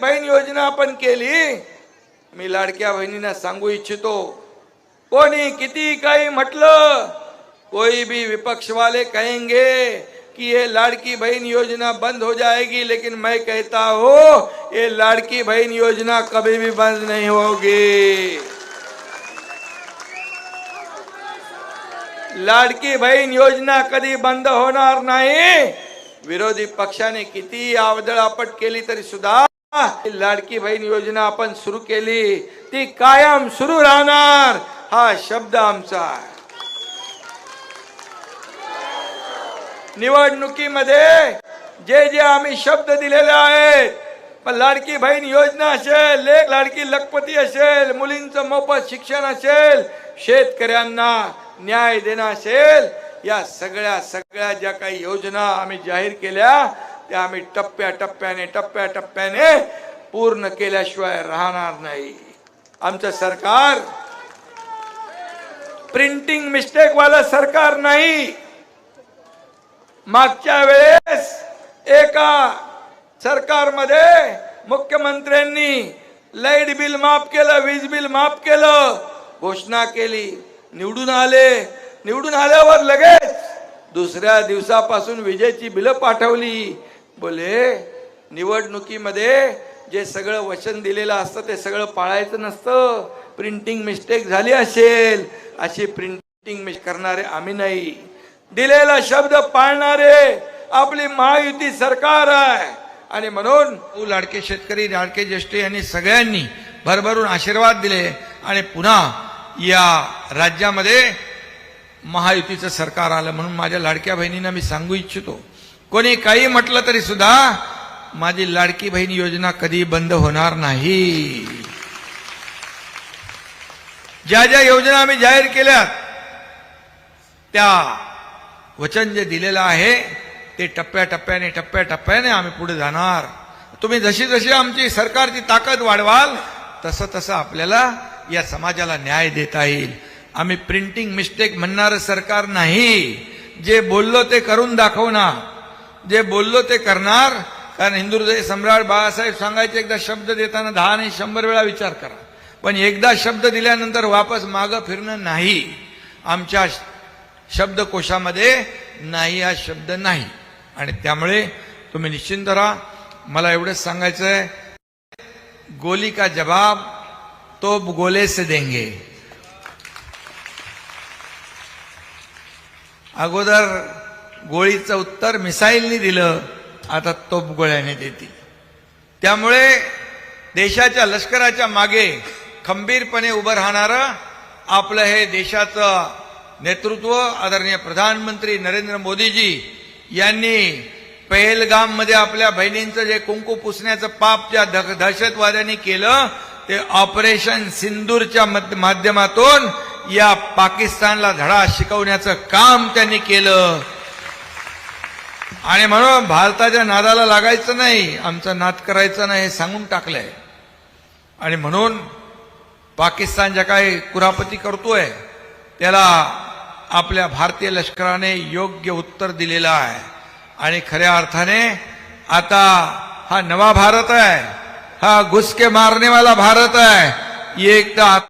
बहीण योजना आपण केली मी लाडक्या बहिणींना सांगू इच्छितो, कोणी किती कोई भी विपक्ष वाले कहेंगे कि ये लाड़की बहन योजना बंद हो जाएगी, लेकिन मैं कहता हूँ, ये लाड़की बहन योजना कभी भी बंद नहीं होगी। लाडकी बहीण योजना कधी बंद होणार नाही। विरोधी पक्षाने किती आवदळापट केली तरी सुद्धा ही लाडकी बहीण योजना आपण सुरू केली. ती कायम सुरू राहणार. हा शब्द आमचा निवडणुकीमध्ये जे जे आम्ही शब्द दिलेले आहेत पण लाडकी बहीण योजना असेल लेख लाडकी लखपती असेल मुलींचं मोफत शिक्षण असेल शेतकऱ्यांना न्याय देणं असेल या सगळ्या सगळ्या ज्या काही योजना आम्ही जाहीर केल्या त्या आम्ही टप्प्या टप्प्याने टप्प्या टप्प्याने पूर्ण केल्याशिवाय राहणार नाही. आमचं सरकार प्रिंटिंग मिस्टेक वाला सरकार नाही. मागच्या वेळेस एका सरकारमध्ये मुख्यमंत्र्यांनी लाइट बिल माफ केलं वीज बिल माफ केलं घोषणा केली. निवडून आले. निवडून आल्यावर लगेच दुसऱ्या दिवसापासून विजेची बिलं पाठवली. बोले निवडणुकीमध्ये जे सगळं वचन दिलेलं असतं ते सगळं पाळायचं नसतं. प्रिंटिंग मिस्टेक झाली असेल. अशी प्रिंटिंग मिस करणारे आम्ही नाही. दिलेला शब्द पाळणारे आपली महायुती सरकार आहे. आणि म्हणून लाडके शेतकरी लाडके ज्येष्ठ यांनी सगळ्यांनी भरभरून आशीर्वाद दिले आणि पुन्हा या राज्यामध्ये महायुतीचं सरकार आलं म्हणून माझ्या लाडक्या बहिणींना मी सांगू इच्छितो. कोणी काही म्हटलं तरी सुद्धा माझी लाडकी बहीण योजना कधी बंद होणार नाही. ज्या ज्या योजना आम्ही जाहीर केल्यात त्या वचन जे दिलेलं आहे ते टप्प्याटप्प्याने टप्प्याटप्प्याने आम्ही पुढे जाणार. तुम्ही जशी जशी आमची सरकारची ताकद वाढवाल तसं तसं आपल्याला या समाजाला न्याय देता येईल. आम्ही प्रिंटिंग मिस्टेक म्हणणारं सरकार नाही. जे बोललो ते करून दाखवणार. जे बोललो ते करणार. कारण हिंदू सम्राट बाळासाहेब सांगायचे एकदा शब्द देताना दहा नाही शंभर वेळा विचार करा. पण एकदा शब्द दिल्यानंतर वापस मागं फिरणं नाही. आमच्या शब्दकोशामध्ये नाही हा शब्द नाही. आणि त्यामुळे तुम्ही निश्चिंत राहा. मला एवढंच सांगायचं आहे गोली का जवाब तो गोले से देंगे. अगोदर गोळीचं उत्तर मिसाईलनी दिलं आता तोप गोळ्याने देतील. त्यामुळे देशाच्या लष्कराच्या मागे खंबीरपणे उभं राहणारं आपलं हे देशाचं नेतृत्व आदरणीय प्रधानमंत्री नरेंद्र मोदीजी यांनी पहलगाममध्ये आपल्या बहिणींचं जे कुंकू पुसण्याचं पाप ज्या दह- दहशतवाद्यांनी केलं ते ऑपरेशन सिंदूरच्या माध्यमातून या पाकिस्तानला धडा शिकवण्याचं काम त्यांनी केलं. आणि म्हणून भारताच्या नादाला लागायचं नाही आमचा नाद करायचा नाही हे सांगून टाकलंय. आणि म्हणून पाकिस्तान ज्या काही कुरापती करतोय त्याला आपल्या भारतीय लष्कराने योग्य उत्तर दिलेलं आहे. आणि खऱ्या अर्थाने आता हा नवा भारत आहे हा घुसके मारने वाला भारत आहे. एकदा